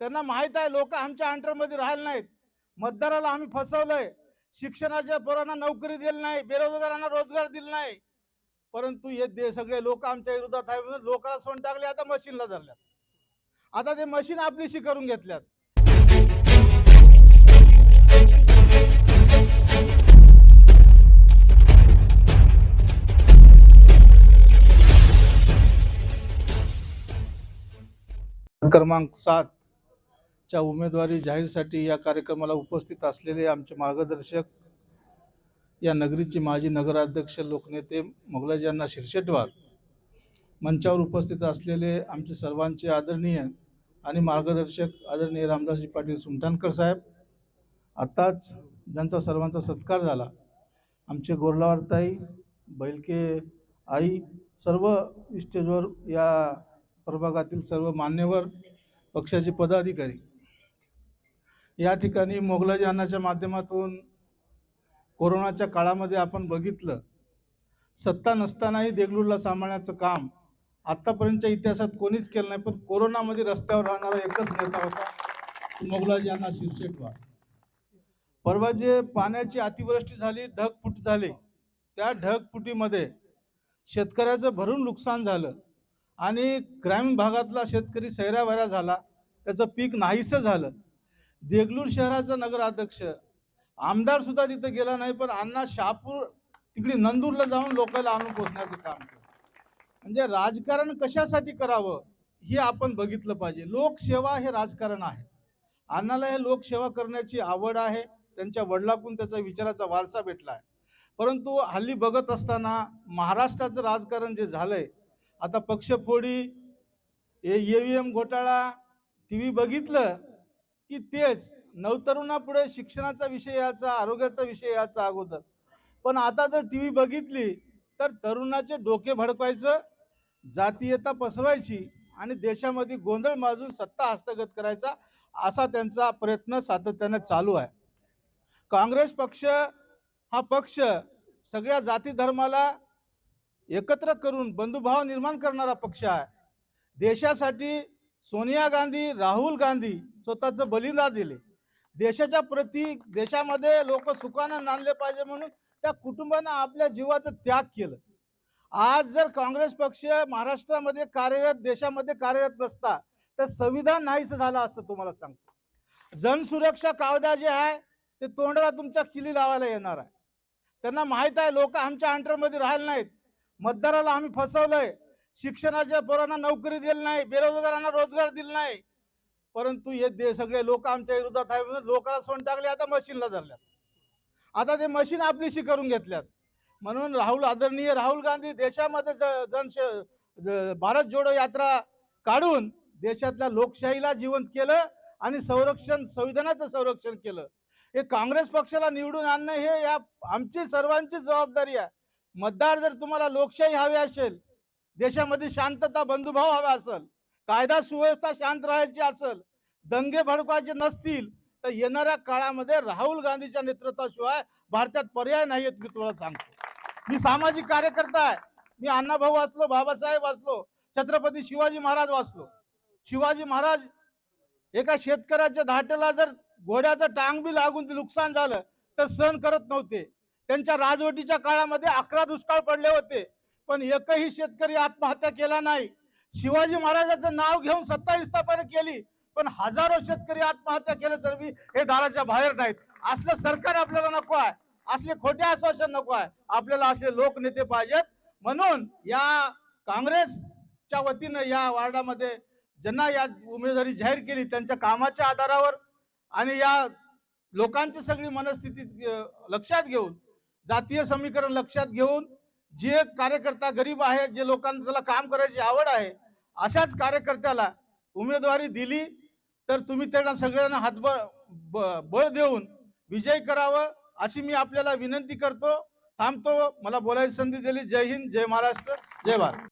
त्यांना माहीत आहे लोक आमच्या अंडरमध्ये राहिले नाहीत. मतदाराला आम्ही फसवलंय. शिक्षणाच्या पोरांना नोकरी दिली नाही बेरोजगारांना रोजगार दिला नाही. परंतु हे दे सगळे लोक आमच्या विरोधात आहे म्हणून लोकांना सोन टाकले आता मशीनला धरल्यात. आता ते मशीन आपलीशी करून घेतल्यात. क्रमांक सात. च्या उमेदवारी जाहीरसाठी या कार्यक्रमाला उपस्थित असलेले आमचे मार्गदर्शक या नगरीचे माजी नगराध्यक्ष लोकनेते मोगलाजींना शिरशेटवार मंचावर उपस्थित असलेले आमचे सर्वांचे आदरणीय आणि मार्गदर्शक आदरणीय रामदासजी पाटील सुमठाणकर साहेब आत्ताच ज्यांचा सर्वांचा सत्कार झाला आमचे गोरलावारताई बैलके आई सर्व स्टेजवर या प्रभागातील सर्व मान्यवर पक्षाचे पदाधिकारी या ठिकाणी मोगलाजी अन्नाच्या माध्यमातून कोरोनाच्या काळामध्ये आपण बघितलं सत्ता नसतानाही देगलूरला सांभाळण्याचं काम आत्तापर्यंतच्या इतिहासात कोणीच केलं नाही पण कोरोनामध्ये रस्त्यावर राहणारा एकच नेता होता तो मोगलाजी अण्णा शिरशेटवार परवा जे पाण्याची अतिवृष्टी झाली ढगफुट झाली त्या ढगफुटीमध्ये शेतकऱ्याचं भरून नुकसान झालं आणि ग्रामीण भागातला शेतकरी सैराभैरा झाला त्याचं पीक नाहीसं झालं. देगलूर शहराचा नगराध्यक्ष. आमदार सुद्धा तिथे गेला नाही पण अण्णा शहापूर तिकडे नंदूरला जाऊन लोकांना आणून पोचण्याचं काम केलं. म्हणजे राजकारण कशासाठी करावं हे आपण बघितलं पाहिजे. लोकसेवा हे राजकारण आहे. अण्णाला हे लोकसेवा करण्याची आवड आहे. त्यांच्या वडिलाकडून त्याचा विचाराचा वारसा भेटला आहे. परंतु हल्ली बघत असताना महाराष्ट्राचं राजकारण जे झालंय आता पक्षफोडी एम घोटाळा टी व्ही बघितलं की तेच नवतरुणापुढे शिक्षणाचा विषय याचा आरोग्याचा विषय याचा अगोदर. पण आता जर टी व्ही बघितली तर तरुणाचे डोके भडकवायचं जातीयता पसरवायची आणि देशामध्ये गोंधळ माजून सत्ता हस्तगत करायचा असा त्यांचा प्रयत्न सातत्याने चालू आहे. काँग्रेस पक्ष हा पक्ष सगळ्या जाती धर्माला एकत्र करून बंधुभाव निर्माण करणारा पक्ष आहे. देशासाठी सोनिया गांधी राहुल गांधी स्वतःचं बलिदान दिले. देशाच्या प्रती देशामध्ये लोक सुखानं नांदले पाहिजे म्हणून त्या कुटुंबानं आपल्या जीवाचा त्याग केलं. आज जर काँग्रेस पक्ष महाराष्ट्रामध्ये कार्यरत देशामध्ये कार्यरत नसता तर संविधान नाहीसं झालं असतं तुम्हाला सांगतो. जनसुरक्षा कायदा जे आहे ते तोंडाला तुमच्या किली लावायला येणार आहे. त्यांना माहीत आहे लोक आमच्या अंडरमध्ये राहिले नाहीत. मतदाराला आम्ही फसवलंय. शिक्षणाच्या पोरांना नोकरी दिली नाही बेरोजगारांना रोजगार दिला नाही. परंतु हे दे सगळे लोक आमच्या विरोधात आहे म्हणून लोकांना सोन टाकले आता मशीनला धरल्यात. आता ते मशीन आपलीशी करून घेतल्यात. म्हणून राहुल आदरणीय राहुल गांधी देशामध्ये जनश भारत जोडो यात्रा काढून देशातल्या लोकशाहीला जिवंत केलं आणि संरक्षण संविधानाचं संरक्षण केलं. हे काँग्रेस पक्षाला निवडून आणणं हे या आमची सर्वांची जबाबदारी आहे. मतदार जर तुम्हाला लोकशाही हवी असेल देशामध्ये शांतता बंधुभाव हवा असेल कायदा सुव्यवस्था शांत राहायची असेल दंगे भडकवायचे नसतील तर येणाऱ्या काळामध्ये राहुल गांधीच्या नेतृत्वाशिवाय भारतात पर्याय नाही आहेत मी तुम्हाला सांगतो. मी सामाजिक कार्यकर्ता आहे. मी अण्णाभाऊ वाचलो बाबासाहेब वाचलो छत्रपती शिवाजी महाराज वाचलो. शिवाजी महाराज एका शेतकऱ्याच्या धाटेला जर घोड्याचं टांग बी लागून नुकसान झालं तर सहन करत नव्हते. त्यांच्या राजवटीच्या काळामध्ये अकरा दुष्काळ पडले होते. पण एकही शेतकरी आत्महत्या केला नाही. शिवाजी महाराजाचं नाव घेऊन सत्ता स्थापना केली पण हजारो शेतकरी आत्महत्या केले तर मी हे दाराच्या बाहेर नाहीत. असलं सरकार आपल्याला नको आहे. असले खोटे आश्वासन नको आहे. आपल्याला असले लोकनेते पाहिजेत. म्हणून या काँग्रेसच्या वतीनं या वार्डामध्ये ज्यांना या उमेदवारी जाहीर केली त्यांच्या कामाच्या आधारावर आणि या लोकांची सगळी मनस्थिती लक्षात घेऊन जातीय समीकरण लक्षात घेऊन जे कार्यकर्ता गरीब आहे जे लोकांना त्याला काम करायची आवड आहे अशाच कार्यकर्त्याला उमेदवारी दिली तर तुम्ही त्यांना सगळ्यांना हातबळ ब- बळ देऊन विजयी करावं अशी मी आपल्याला विनंती करतो. थांबतो. मला बोलायची संधी दिली. जय हिंद जय महाराष्ट्र जय भारत.